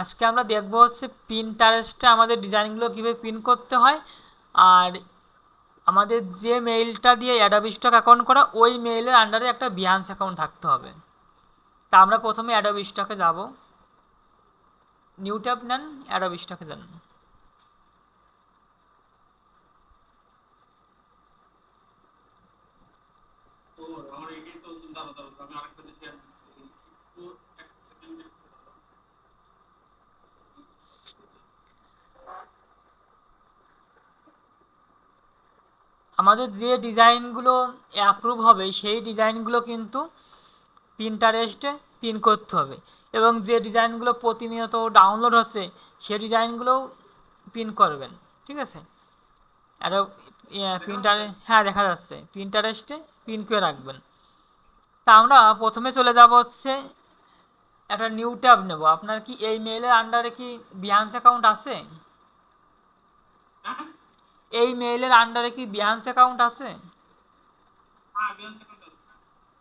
আজকে আমরা দেখব হচ্ছে পিনটারেস্টে আমাদের ডিজাইনগুলো কীভাবে পিন করতে হয়। আর আমাদের যে মেইলটা দিয়ে অ্যাডোবি স্টক অ্যাকাউন্ট করা, ওই মেইলের আন্ডারে একটা বিহান্স অ্যাকাউন্ট থাকতে হবে। তা আমরা প্রথমে অ্যাডোবি স্টকে যাব। নিউ ট্যাব নেন অ্যাডোবি স্টকে তো আমার এটাই তো দাঁড়া দাঁড়া আমি আরেকটা শেয়ার দিচ্ছি একটু এক সেকেন্ড আমাদের যে ডিজাইনগুলো অ্যাপ্রুভ হবে, সেই ডিজাইনগুলো কিন্তু প্রিন্টারেস্টে পিন করতে হবে। এবং যে ডিজাইনগুলো প্রতিনিয়ত ডাউনলোড হচ্ছে, সে ডিজাইনগুলোও পিন করবেন, ঠিক আছে? আরও প্রিন্টারে হ্যাঁ দেখা যাচ্ছে। প্রিন্টারেস্টে পিন করে রাখবেন। তা আমরা প্রথমে চলে যাব হচ্ছে একটা নিউ ট্যাব নেব। আপনার কি এই মেইলের আন্ডারে কি বিহান্স অ্যাকাউন্ট আছে? হ্যাঁ। এই মেইলের আন্ডারে কি বিহান্স অ্যাকাউন্ট আছে? হ্যাঁ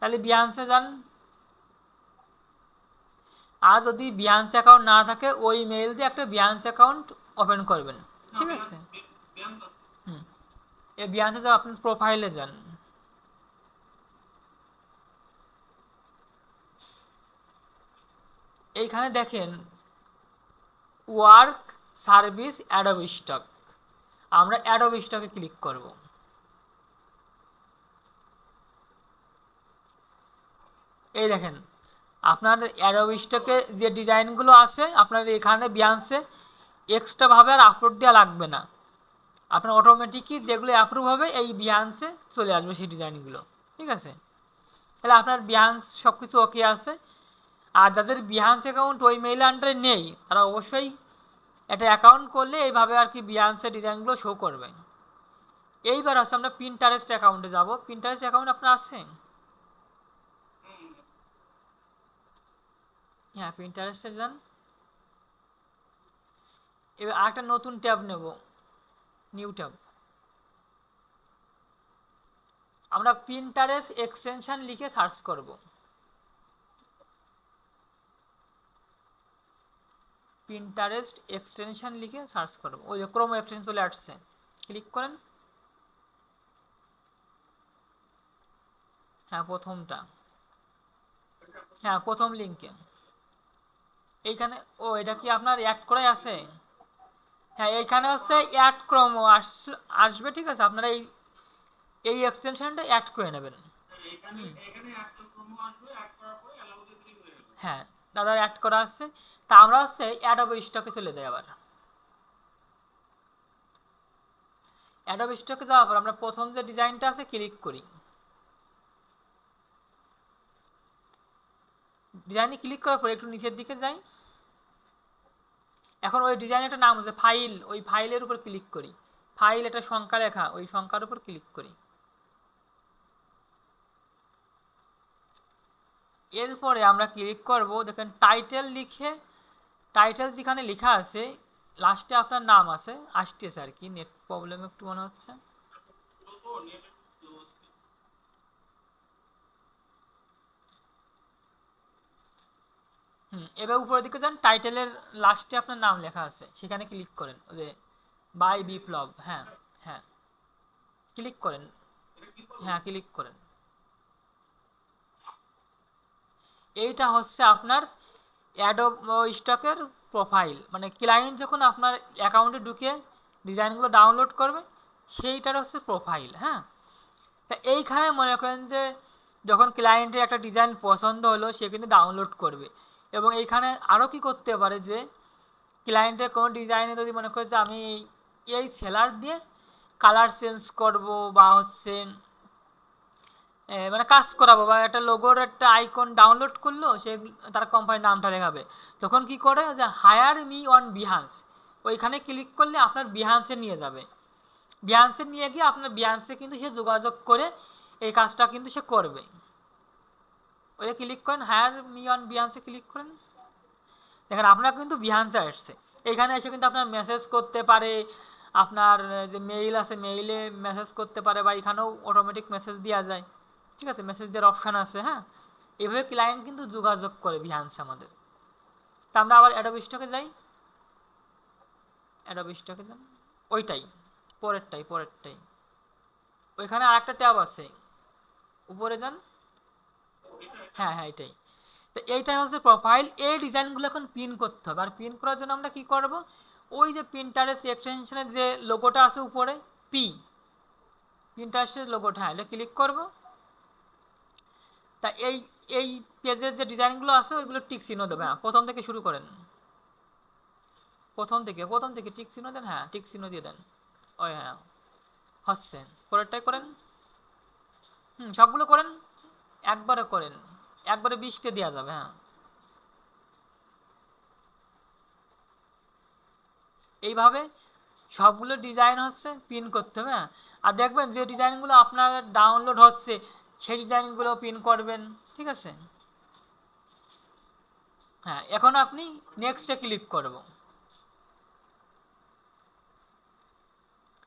তাহলে বিহান্সে যান। আর যদি বিহান্স অ্যাকাউন্ট না থাকে ওই মেইল দিয়ে একটা বিহান্স অ্যাকাউন্ট ওপেন করবেন। ঠিক আছে? হুম। এই বিহান্সে যাও আপনার প্রোফাইলে যান। এইখানে দেখেন ওয়ার্ক সার্ভিস অ্যাডব স্টক আমরা অ্যাডব স্টকে ক্লিক করব। এই দেখেন আপনার অ্যাডব স্টকে যে ডিজাইনগুলো আছে আপনার এখানে বিয়ান্সে এক্সট্রাভাবে আর আপলোড দেওয়া লাগবে না। আপনার অটোমেটিকই যেগুলো অ্যাপ্রুভ হবে, এই বিহান্সে চলে আসবে সেই ডিজাইনগুলো ঠিক আছে? তাহলে আপনার বিহান্স সব কিছু ওকে আছে। আর যাদের বিহান্স অ্যাকাউন্ট ওই মেইল আন্ডারে নেই, তারা অবশ্যই একটা অ্যাকাউন্ট করলে এইভাবে আর কি বিহান্সের ডিজাইনগুলো শো করবে। এইবার হচ্ছে আমরা পিনটারেস্ট অ্যাকাউন্টে যাব। পিনটারেস্ট অ্যাকাউন্ট আপনার আছে? হ্যাঁ পিনটারেস্টে যান। এবার আরেকটা নতুন ট্যাব নেব। New tab. আমরা পিনটারেস্ট এক্সটেনশন লিখে সার্চ করব। পিনটারেস্ট এক্সটেনশন লিখে সার্চ করব। ওই যে ক্রোমো এক্সটেনশন চলে আসছে। ক্লিক করেন। হ্যাঁ প্রথমটা। হ্যাঁ প্রথম লিঙ্কে এইখানে, ও, এটা কি আপনার অ্যাড করাই আছে? হ্যাঁ এইখানে হচ্ছে অ্যাড ক্রম আস আসবে, ঠিক আছে? আপনারা এই এই এক্সটেনশনটা অ্যাড করে নেবেন। হ্যাঁ। দাদার অ্যাড করা আছে। তা আমরা হচ্ছে অ্যাডব স্টকে চলে যাই আবার। অ্যাডব স্টকে যাওয়ার পর আমরা প্রথম যে ডিজাইনটা আছে ক্লিক করি। ডিজাইনে ক্লিক করার পর একটু নিচের দিকে যাই। এখন ওই ডিজাইনের একটা নাম আছে ফাইল ওই ফাইলের উপর ক্লিক করি। ফাইল একটা সংখ্যা লেখা, ওই সংখ্যার উপর ক্লিক করি। এরপরে আমরা ক্লিক করব, দেখেন টাইটেল লিখে টাইটেল যেখানে লেখা আছে লাস্টে আপনার নাম আছে, আসতেছে আর কি নেট প্রবলেম একটু মনে হচ্ছে। হুম, এবার উপরের দিকে যান টাইটেলের লাস্টে আপনার নাম লেখা আছে, সেখানে ক্লিক করেন, ওই যে বাই বিপ্লব হ্যাঁ হ্যাঁ ক্লিক করেন হ্যাঁ ক্লিক করেন। এইটা হচ্ছে আপনার অ্যাডো স্টকের প্রোফাইল মানে ক্লায়েন্ট যখন আপনার অ্যাকাউন্টে ঢুকে ডিজাইনগুলো ডাউনলোড করবে, সেইটার হচ্ছে প্রোফাইল হ্যাঁ? তা এইখানে মনে করেন যে যখন ক্লায়েন্টের একটা ডিজাইন পছন্দ হলো, সে কিন্তু ডাউনলোড করবে। এবং এইখানে আরও কি করতে পারে যে ক্লায়েন্টের কোনো ডিজাইনে যদি মনে করে যে আমি এই- সেলার দিয়ে কালার চেঞ্জ করব বা হচ্ছে মানে কাজ করাবো বা একটা লোগোর একটা আইকন ডাউনলোড করল, সে তার কোম্পানির নামটা দেখাবে তখন কি করে? যে হায়ার মি অন বিহান্স ওইখানে ক্লিক করলে আপনার বিহান্সে নিয়ে যাবে। বিহান্সে নিয়ে গিয়ে আপনার বিহান্সে কিন্তু সে যোগাযোগ করে এই কাজটা কিন্তু সে করবে। ওইটা ক্লিক করেন হায়ার মি অন বিহান্সে ক্লিক করেন। দেখেন, আপনার কিন্তু বিহান্সে আসছে। এখানে এসে কিন্তু আপনার মেসেজ করতে পারে, আপনার যে মেইল আছে মেইলে মেসেজ করতে পারে বা এখানেও অটোমেটিক মেসেজ দেওয়া যায়। ঠিক আছে মেসেজ দেওয়ার অপশান আছে হ্যাঁ? এভাবে ক্লায়েন্ট কিন্তু যোগাযোগ করে বিহান্স আমাদের। তা আমরা আবার অ্যাডোব স্টকে যাই। অ্যাডোব স্টকে যান ওইটাই, পরেরটাই পরেরটাই। ওইখানে আর একটা ট্যাব আছে। উপরে যান। হ্যাঁ হ্যাঁ এটাই। তো এইটাই হচ্ছে প্রোফাইল এই ডিজাইনগুলো এখন পিন করতে হবে। আর পিন করার জন্য আমরা কি করব? ওই যে প্রিন্টারের এক্সটেনশনের যে লোগোটা আছে উপরে পি প্রিন্টারের লোগোটা হ্যাঁ এটা ক্লিক করব। তা এই এই পেজের যে ডিজাইনগুলো আছে, ওইগুলো টিক চিহ্ন দেবে। হ্যাঁ প্রথম থেকে শুরু করেন। প্রথম থেকে প্রথম থেকে টিক চিহ্ন দেন হ্যাঁ টিক চিহ্ন দিয়ে দেন। ওই হ্যাঁ হচ্ছে। পরেরটাই করেন। হুম, সবগুলো করেন, একবারে করেন। একবারে বিশটে দেওয়া যাবে হ্যাঁ। এইভাবে সবগুলো ডিজাইন হচ্ছে, পিন করতে হবে হ্যাঁ। আর দেখবেন যে ডিজাইনগুলো আপনার ডাউনলোড হচ্ছে সেই ডিজাইনগুলো পিন করবেন, ঠিক আছে? হ্যাঁ এখন আপনি নেক্সটে ক্লিক করব।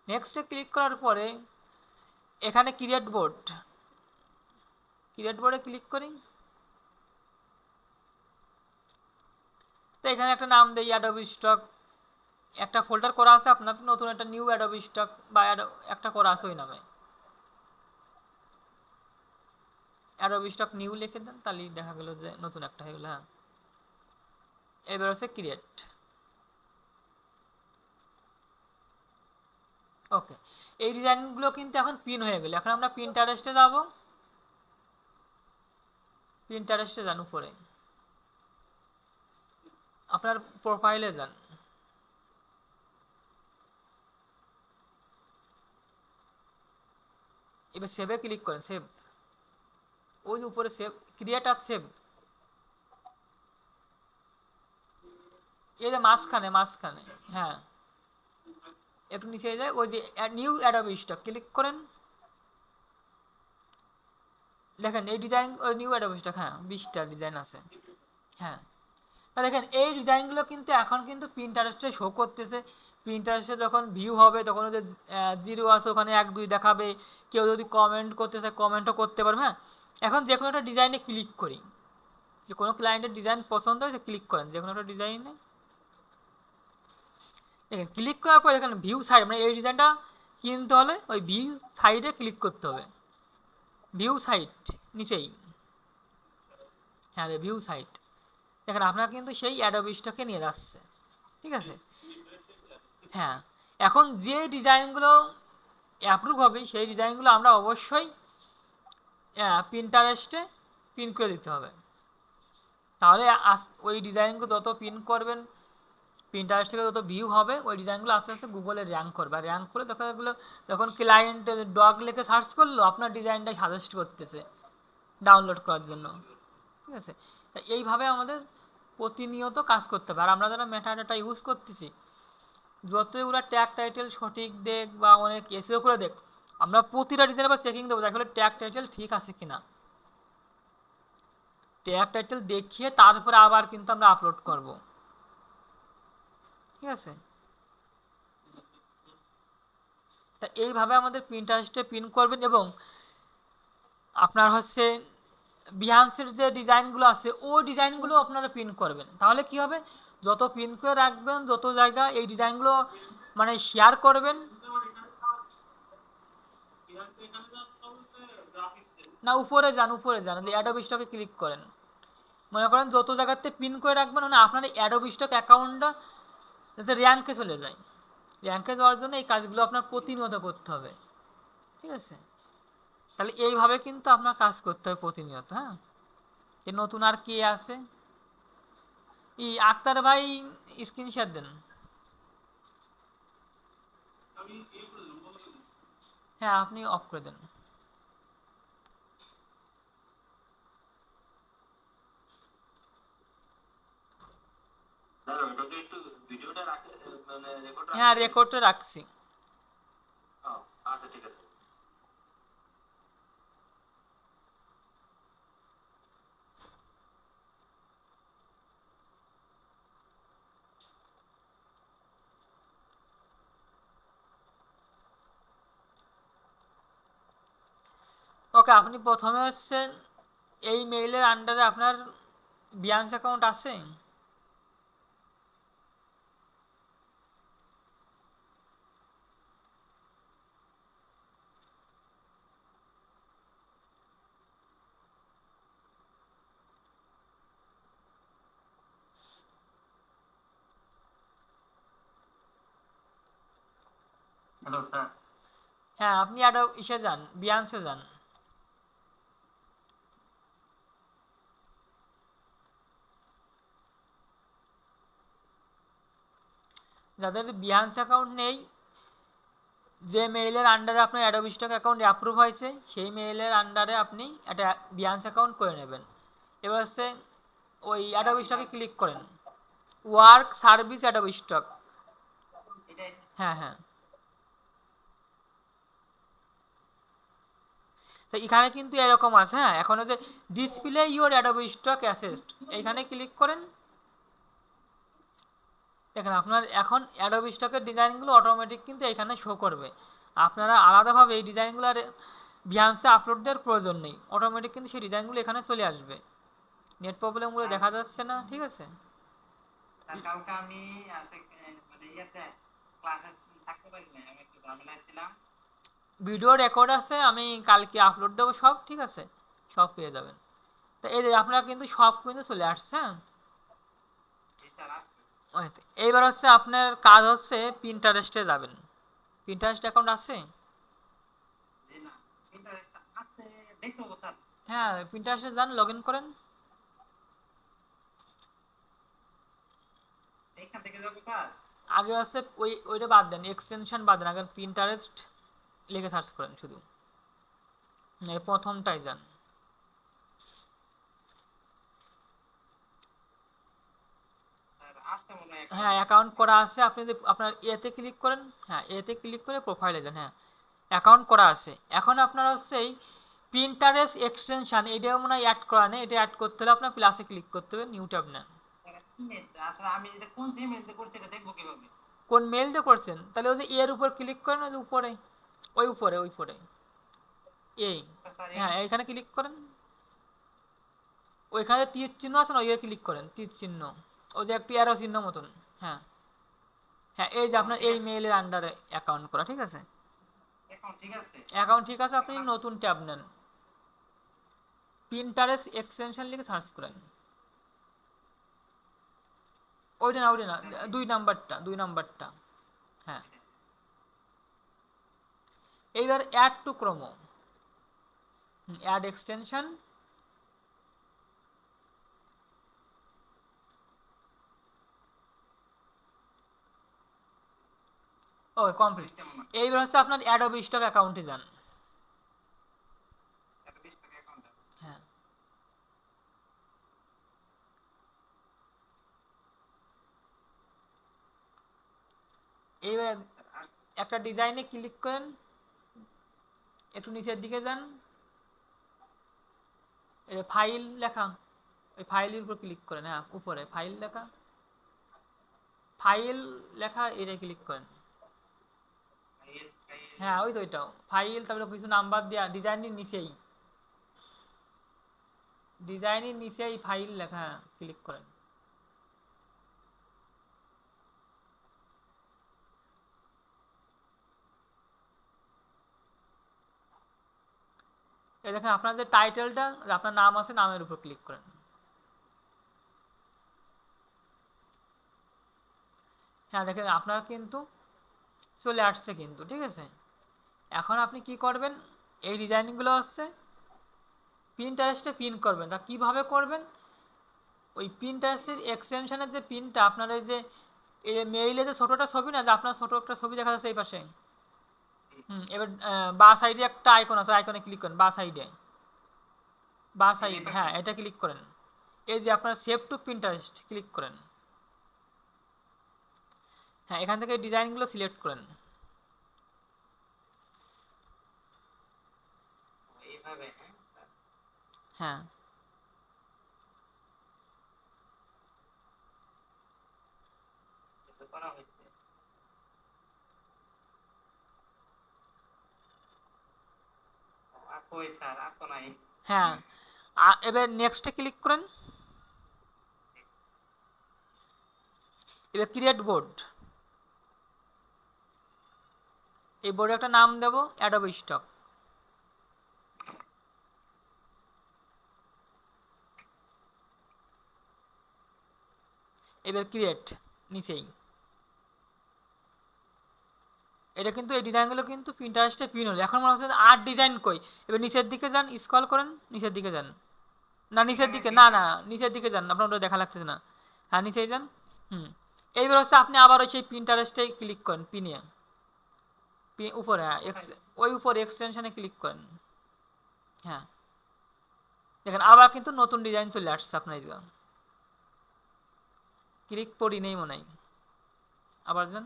নেক্সটে ক্লিক করার পরে এখানে ক্রিয়েট বোর্ড ক্রিয়েট বোর্ডে ক্লিক করি। তো এখানে একটা নাম দেই অ্যাডোবি স্টক একটা ফোল্ডার করা আছে আপনার, নতুন একটা নিউ অ্যাডোবি স্টক বা একটা করা আছে ওই নামে। অ্যাডোবি স্টক নিউ লিখে দেন, তাহলেই দেখা গেল যে নতুন একটা হয়ে গেল হ্যাঁ। এবার হচ্ছে ক্রিয়েট ওকে এই ডিজাইনগুলো কিন্তু এখন পিন হয়ে গেল। এখন আমরা পিন্টারেস্টে যাব। পিন্টারেস্টে যান উপরে। আপনার প্রোফাইলে যান। এবার সেভে ক্লিক করেন সেভ ওই যে উপরে সেভ ক্রিয়েট আর সেভ এই যে মাঝখানে মাঝখানে হ্যাঁ। একটু নিচে যায় ওই যে নিউ অ্যাডোবি স্টক ক্লিক করেন। দেখেন, এই ডিজাইন ওই নিউ অ্যাডোবি স্টক হ্যাঁ বিশটা ডিজাইন আছে হ্যাঁ। তা দেখেন, এই ডিজাইনগুলো কিন্তু এখন কিন্তু প্রিন্টারেস্টে শো করতেছে। প্রিন্টারেস্টে যখন ভিউ হবে, তখন ওই যে জিরো আছে, ওখানে এক দুই দেখাবে। কেউ যদি কমেন্ট করতে চায় কমেন্টও করতে পারবে হ্যাঁ। এখন যে কোনো একটা ডিজাইনে ক্লিক করি। যে কোনো ক্লায়েন্টের ডিজাইন পছন্দ হয়েছে ক্লিক করেন। যে কোনো একটা ডিজাইনে দেখেন ক্লিক করার পর দেখেন ভিউ সাইড মানে এই ডিজাইনটা কিনতে হলে ওই ভিউ সাইডে ক্লিক করতে হবে। ভিউ সাইট নিচেই। হ্যাঁ ভিউ সাইট দেখেন, আপনারা কিন্তু সেই অ্যাডোবি স্টকে নিয়ে যাচ্ছে। ঠিক আছে? হ্যাঁ। এখন যে ডিজাইনগুলো অ্যাপ্রুভ হবে, সেই ডিজাইনগুলো আমরা অবশ্যই প্রিন্টারেস্টে প্রিন্ট করে দিতে হবে। তাহলে ওই ডিজাইনগুলো যত প্রিন্ট করবেন প্রিন্টারেস্ট থেকে যত ভিউ হবে, ওই ডিজাইনগুলো আস্তে আস্তে গুগলে র্যাঙ্ক করবে। আর র্যাঙ্ক করে তখন এগুলো, যখন ক্লায়েন্ট ডগ লিখে সার্চ করল, আপনার ডিজাইনটাই সাজেস্ট করতেছে ডাউনলোড করার জন্য। ঠিক আছে? তা এইভাবে আমাদের প্রতিনিয়ত কাজ করতে হবে। আর আমরা যারা মেটাডাটা ইউজ করতেছি ওরা ট্যাগ টাইটেল সঠিক দেখ বা অনেক এসিও করে দেখ আমরা প্রতিটা ডিজাইন আবার চেকিং দেবো দেখলে ট্যাগ টাইটেল ঠিক আছে কিনা। ট্যাগ টাইটেল দেখিয়ে তারপরে আবার কিন্তু আমরা আপলোড করব। ঠিক আছে? তা এইভাবে আমাদের প্রিন্টারেস্টে প্রিন্ট করবেন এবং আপনার হচ্ছে বিহান্সের যে ডিজাইনগুলো আছে, ওই ডিজাইনগুলো আপনারা প্রিন্ট করবেন। তাহলে কি হবে? যত প্রিন্ট করে রাখবেন, যত জায়গা এই ডিজাইনগুলো মানে শেয়ার করবেন না, উপরে যান উপরে যান। অ্যাডোব স্টকে ক্লিক করেন। মনে করেন যত জায়গাতে পিন করে রাখবেন মানে আপনার অ্যাডোব স্টক অ্যাকাউন্টটা যাতে র্যাঙ্কে চলে যায়। র্যাঙ্কে যাওয়ার জন্য এই কাজগুলো আপনার প্রতিনিয়ত করতে হবে। ঠিক আছে? তাহলে এইভাবে কিন্তু আপনার কাজ করতে হবে প্রতিনিয়ত হ্যাঁ? এ নতুন আর কে আছে? ই আক্তার ভাই স্ক্রিন শেয়ার দেন। আমি এই করে দিলাম বলে দিলাম। হ্যাঁ আপনি অফ করে দেন। মানে রেকর্ড হ্যাঁ রেকর্ডটা রাখছি। আচ্ছা ঠিক আছে। ওকে আপনি প্রথমে হচ্ছেন এই মেইলের আন্ডারে আপনার বিয়ান্স অ্যাকাউন্ট আছে? হ্যাঁ আপনি আরও ইসে যান বিয়ান্সে যান। যাদের বিহান্স অ্যাকাউন্ট নেই, যে মেইলের আন্ডারে আপনার অ্যাডোব স্টক অ্যাকাউন্ট অ্যাপ্রুভ হয়েছে, সেই মেইলের আন্ডারে আপনি একটা বিহান্স অ্যাকাউন্ট করে নেবেন। এবার হচ্ছে ওই অ্যাডোব স্টকে ক্লিক করেন। ওয়ার্ক সার্ভিস অ্যাডোব স্টক হ্যাঁ হ্যাঁ। তো এখানে কিন্তু এরকম আছে হ্যাঁ। এখন হচ্ছে display your Adobe Stock asset এইখানে ক্লিক করেন দেখেন আপনার এখন অ্যাডোবি স্টকের ডিজাইনগুলো অটোমেটিক কিন্তু এখানে শো করবে। আপনারা আলাদাভাবে এই ডিজাইনগুলো আর ভিয়ান্সে আপলোড দেওয়ার প্রয়োজন নেই। অটোমেটিক কিন্তু সেই ডিজাইনগুলো এখানে চলে আসবে। নেট প্রবলেমগুলো দেখা যাচ্ছে না ঠিক আছে? কালকে আমি আছে মানে ভিডিও রেকর্ড আছে আমি কালকে আপলোড দেবো সব ঠিক আছে? সব পেয়ে যাবেন। তো এই যে আপনারা কিন্তু সব কিন্তু চলে আসছে হ্যাঁ? এইবার হচ্ছে আপনার কাজ হচ্ছে পিন্টারেস্টে যাবেন। পিন্টারেস্ট অ্যাকাউন্ট আছে? হ্যাঁ পিন্টারেস্টে যান লগ ইন করেন। আগে হচ্ছে ওই, ওইটা বাদ দেন এক্সটেনশন বাদ দেন, আগে পিন্টারেস্ট লিখে সার্চ করেন শুধু। প্রথমটাই যান স্যার আসতে মনে হয় অ্যাকাউন্ট করা আছে, আপনি যদি আপনার এতে ক্লিক করেন হ্যাঁ এতে ক্লিক করে প্রোফাইলে যান হ্যাঁ অ্যাকাউন্ট করা আছে। এখন আপনার হচ্ছে এই প্রিন্টারেস এক্সটেনশন এটাও মনে হয় অ্যাড করা নেই, এটা অ্যাড করতে হলে আপনার প্লাসে ক্লিক করতে হবে নিউ ট্যাব নেন। কোন এটা মেল দিয়ে করছেন? তাহলে ওই যে এর উপর ক্লিক করেন, ওই উপরে ওই উপরে ওই উপরে। এই হ্যাঁ এইখানে ক্লিক করেন। ওইখানে তীর চিহ্ন আছে না ওই ক্লিক করেন, তীর চিহ্ন। ওই যে একটু অ্যারো চিহ্ন মতন হ্যাঁ। হ্যাঁ এই যে আপনার এই মেইলের আন্ডারে অ্যাকাউন্ট করা ঠিক আছে? ঠিক আছে? অ্যাকাউন্ট ঠিক আছে আপনি নতুন ট্যাব নেন। পিন্টারেস এক্সটেনশন লিখে সার্চ করেন। ওইটা না ওইটা না দুই নাম্বারটা দুই নাম্বারটা হ্যাঁ। এইবার add to Chrome add extension O complete এইবার হচ্ছে আপনার অ্যাডোবি স্টক অ্যাকাউন্টে যান। হ্যাঁ। এইবার একটা ডিজাইনে ক্লিক করেন। একটু নিচের দিকে যান। এই ফাইল লেখা, ওই ফাইলের উপর ক্লিক করেন। হ্যাঁ উপরে ফাইল লেখা। ফাইল লেখা এটা ক্লিক করেন। হ্যাঁ ওই তো ওইটাও ফাইল তারপরে কিছু নাম্বার দেওয়া ডিজাইনের নিচেই। ডিজাইনের নিচেই ফাইল লেখা ক্লিক করেন। এই দেখেন, আপনার যে টাইটেলটা আপনার নাম আছে, নামের উপর ক্লিক করেন। হ্যাঁ দেখেন, আপনার কিন্তু চলে আসছে কিন্তু, ঠিক আছে? এখন আপনি কি করবেন? এই ডিজাইনিংগুলো হচ্ছে প্রিন্টারেস্টে পিন করবেন। তা কীভাবে করবেন? ওই প্রিন্টারেস্টের এক্সটেনশনের যে পিনটা আপনার ওই যে এই যে মেইলে যে ছোটোটা ছবি না যে আপনার ছোটো একটা ছবি দেখা যাচ্ছে এই পাশে? হুম এবার বা সাইডে একটা আইকন আছে আইকনে ক্লিক করেন বা সাইডে বা সাইড হ্যাঁ এটা ক্লিক করেন। এই যে আপনার সেভ টু প্রিন্টারেস্ট ক্লিক করেন। হ্যাঁ এখান থেকে ডিজাইনগুলো সিলেক্ট করেন এইভাবে হ্যাঁ। হ্যাঁ। এবার নেক্সটে ক্লিক করেন। এবার ক্রিয়েট বোর্ড এই বোর্ডে একটা নাম দেব অ্যাডোব স্টক এবার ক্রিয়েট নিচেই। এটা কিন্তু, এই ডিজাইনগুলো কিন্তু প্রিন্টারেস্টে পিন হলো। এখন মনে হচ্ছে আর্ট ডিজাইন কই? এবার নিচের দিকে যান স্ক্রল করেন, নিচের দিকে যান। না, নিচের দিকে, না না, নিচের দিকে যান, আপনার ওটা দেখা লাগছে না। হ্যাঁ নিচে যান, হুম। এইবার হচ্ছে আপনি আবার ওই সেই প্রিন্টারেস্টে ক্লিক করেন পিনে উপরে হ্যাঁ এক্স ওই উপরে এক্সটেনশনে ক্লিক করেন। হ্যাঁ। দেখেন, আবার কিন্তু নতুন ডিজাইন চলে আসছে আপনার এই। ক্লিক পড়ি নেই মনে হয়। আবার যান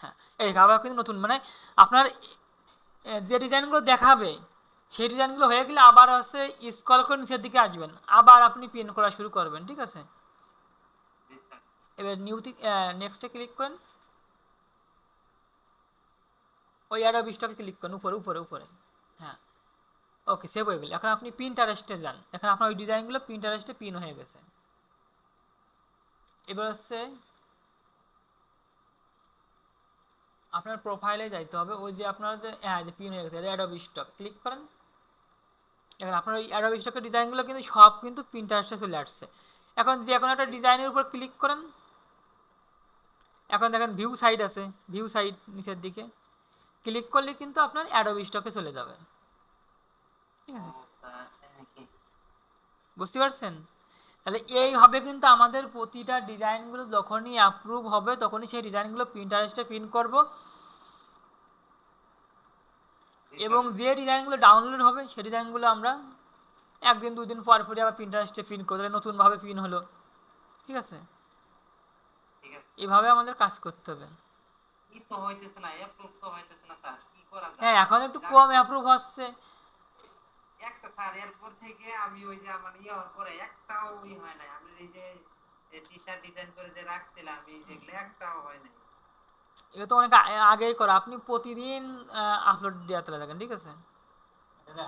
হ্যাঁ এই আবার কিন্তু নতুন মানে আপনার যে ডিজাইনগুলো দেখাবে, সেই ডিজাইনগুলো হয়ে গেলে আবার হচ্ছে স্কল করে নিচের দিকে আসবেন। আবার আপনি পিন করা শুরু করবেন, ঠিক আছে? এবার নিউ নেক্সটে ক্লিক করেন। ওই অ্যাডো বিশটাকে ক্লিক করেন, উপরে উপরে উপরে। হ্যাঁ ওকে সেভ হয়ে গেল। এখন আপনি পিন্টারেস্টে যান। এখন আপনার ওই ডিজাইনগুলো পিন্টারেস্টে পিন হয়ে গেছে। এবার হচ্ছে আপনার প্রোফাইলে যাইতে হবে। ওই যে আপনার যে হ্যাঁ যে পিন হয়ে গেছে অ্যাডো স্টক ক্লিক করেন। এখন আপনার ওই অ্যাডো স্টকের ডিজাইনগুলো কিন্তু সব কিন্তু পিন্টারেস্টে চলে আসছে। এখন যে কোনো একটা ডিজাইনের উপর ক্লিক করেন। এখন দেখেন ভিউ সাইড আছে। ভিউ সাইড নিচের দিকে। ক্লিক করলে কিন্তু আপনার অ্যাডোবি স্টকে চলে যাবে। ঠিক আছে? স্যার তাই নাকি বুঝতে পারছেন? তাহলে এইভাবে কিন্তু আমাদের প্রতিটা ডিজাইনগুলো যখনই অ্যাপ্রুভ হবে তখনই সেই ডিজাইনগুলো প্রিন্টারেস্টে প্রিন্ট করব। এবং যে ডিজাইনগুলো ডাউনলোড হবে সেই ডিজাইনগুলো আমরা একদিন দুই দিন পর পরে আবার প্রিন্টারেস্টে প্রিন্ট করব। তাহলে নতুনভাবে প্রিন্ট হলো। ঠিক আছে? এভাবে আমাদের কাজ করতে হবে। হ্যাঁ এখন একটু কম অ্যাপ্রুভ হচ্ছে। একটা স্যার এরপর থেকে আমি ওই যে আমার ইয়ে হওয়ার পরে একটাও ই হয় নাই। আমি এই যে টি শার্ট ডিজাইন করে যে রাখছিলাম এই যেগুলো একটাও হয় নাই। এটা তো অনেক আগেই করা। আপনি প্রতিদিন আপলোড দিয়ে থাকেন ঠিক আছে? দাদা